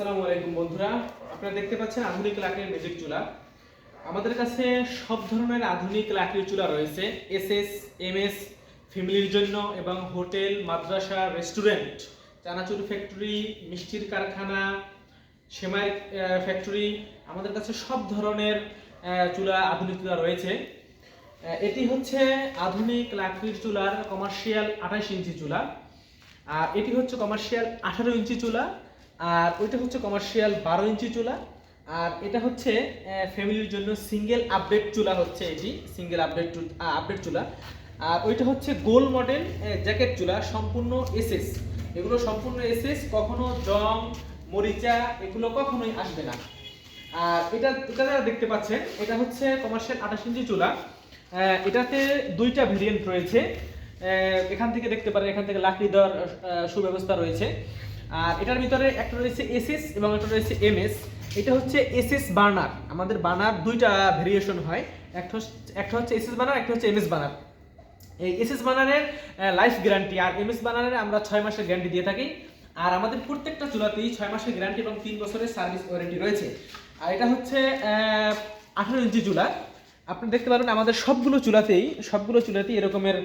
আসসালামু আলাইকুম বন্ধুরা। আপনারা দেখতে পাচ্ছেন আধুনিক লাকড়ির ম্যাজিক চুলা। আমাদের কাছে সব ধরনের আধুনিক লাকড়ির চুলা রয়েছে। এসএস এমএস ফ্যামিলির জন্য এবং হোটেল, মাদ্রাসা রেস্টুরেন্ট চানাচুর ফ্যাক্টরি মিষ্টির কারখানা, সেমাই ফ্যাক্টরি আমাদের কাছে সব ধরনের চুলা আধুনিক চুলা রয়েছে। এটি হচ্ছে আধুনিক লাকড়ির চুলার কমার্শিয়াল আঠাশ ইঞ্চি চুলা। আর এটি হচ্ছে কমার্শিয়াল আঠারো ইঞ্চি চুলা। আর ওইটা হচ্ছে কমার্শিয়াল বারো ইঞ্চি চুলা। আর এটা হচ্ছে ফ্যামিলির জন্য সিঙ্গেল আপডেট চুলা হচ্ছে এটি সিঙ্গেল আপডেট আপডেট চুলা। আর ওইটা হচ্ছে গোল মডেল জ্যাকেট চুলা, সম্পূর্ণ এসএস এগুলো সম্পূর্ণ এসএস কখনো জং, মরিচা, এগুলো কখনোই আসবে না। আর এটা এটা যারা দেখতে পাচ্ছেন, এটা হচ্ছে কমার্শিয়াল আঠাশ ইঞ্চি চুলা। এটাতে দুইটা ভেরিয়েন্ট রয়েছে। এখান থেকে দেখতে পারেন, এখান থেকে লাকড়ি দেওয়ার সুব্যবস্থা রয়েছে। আর এটার ভিতরে একটা রয়েছে এসএস এবং একটা রয়েছে এমএস এটা হচ্ছে এসএস বার্নার। আমাদের বার্নার দুইটা ভেরিয়েশন হয়। একটা হচ্ছে একটা হচ্ছে এসএস বার্নার, একটা হচ্ছে এমএস বার্নার। এই এসএস বানারের লাইফ গ্যারান্টি আর এমএস বানারের আমরা ছয় মাসের গ্যারান্টি দিয়ে থাকি। আর আমাদের প্রত্যেকটা চুলাতেই ছয় মাসের গ্যারান্টি এবং তিন বছরের সার্ভিস ওয়ারেন্টি রয়েছে। আর এটা হচ্ছে আঠারো ইঞ্চি চুলা আপনি দেখতে পারেন আমাদের সবগুলো চুলাতেই সবগুলো চুলাতেই এরকমের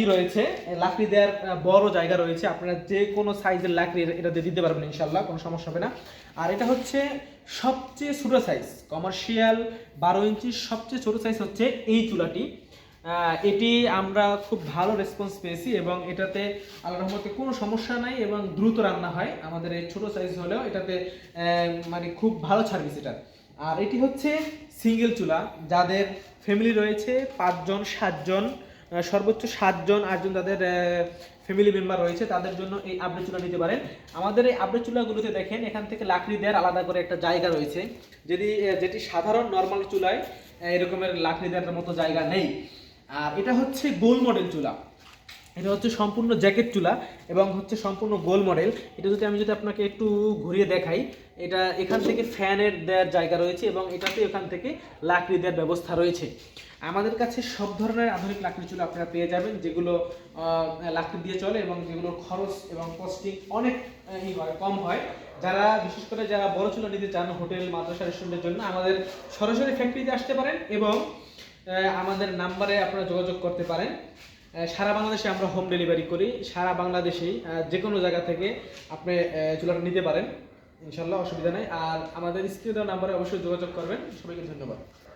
ই রয়েছে। লাকড়ি দেওয়ার বড় জায়গা রয়েছে। আপনারা যে কোনো সাইজের লাকড়ি এটা দিয়ে দিতে পারবেন ইনশাল্লাহ কোনো সমস্যা হবে না। আর এটা হচ্ছে সবচেয়ে ছোটো সাইজ কমার্শিয়াল বারো ইঞ্চির সবচেয়ে ছোটো সাইজ হচ্ছে এই চুলাটি। এটি আমরা খুব ভালো রেসপন্স পেয়েছি এবং এটাতে আল্লাহ রহমতে কোনো সমস্যা নাই এবং দ্রুত রান্না হয়। আমাদের এই ছোটো সাইজ হলেও এটাতে মানে খুব ভালো সার্ভিস এটা। আর এটি হচ্ছে সিঙ্গেল চুলা, যাদের ফ্যামিলি রয়েছে পাঁচজন, সাতজন সর্বোচ্চ সাতজন, আটজন তাদের ফ্যামিলি মেম্বার রয়েছে, তাদের জন্য এই আবরে চুলা নিতে পারেন। আমাদের এই আবরে চুলাগুলোতে দেখেন, এখান থেকে লাকড়ি দেওয়ার আলাদা করে একটা জায়গা রয়েছে যদি যেটি সাধারণ নর্মাল চুলায় এরকমের লাকড়ি দেওয়ার মতো জায়গা নেই। আর এটা হচ্ছে গোল মডেল চুলা। এটা হচ্ছে সম্পূর্ণ জ্যাকেট চুলা এবং হচ্ছে সম্পূর্ণ গোল মডেল। এটা যদি আমি যদি আপনাকে একটু ঘুরিয়ে দেখাই, এটা এখান থেকে ফ্যানের দেওয়ার জায়গা রয়েছে এবং এটাতে এখান থেকে লাকড়ি দেওয়ার ব্যবস্থা রয়েছে। আমাদের কাছে সব ধরনের আধুনিক লাকড়ি চুলা আপনারা পেয়ে যাবেন, যেগুলো লাকড়ি দিয়ে চলে এবং যেগুলোর খরচ এবং কস্টিং অনেক ই হয়, কম হয়। যারা, বিশেষ করে যারা বড় চুলা নিতে চান হোটেল, মাদ্রাসা, রেস্টুরেন্টের জন্য, আমাদের সরাসরি ফ্যাক্টরিতে আসতে পারেন এবং আমাদের নাম্বারে আপনারা যোগাযোগ করতে পারেন। সারা বাংলাদেশে আমরা হোম ডেলিভারি করি। সারা বাংলাদেশেই যে কোনো জায়গা থেকে আপনি চুলাটা নিতে পারেন। ইনশাল্লাহ অসুবিধা নেই। আর আমাদের স্ক্রিনে নাম্বারে অবশ্যই যোগাযোগ করবেন। সবাইকে ধন্যবাদ।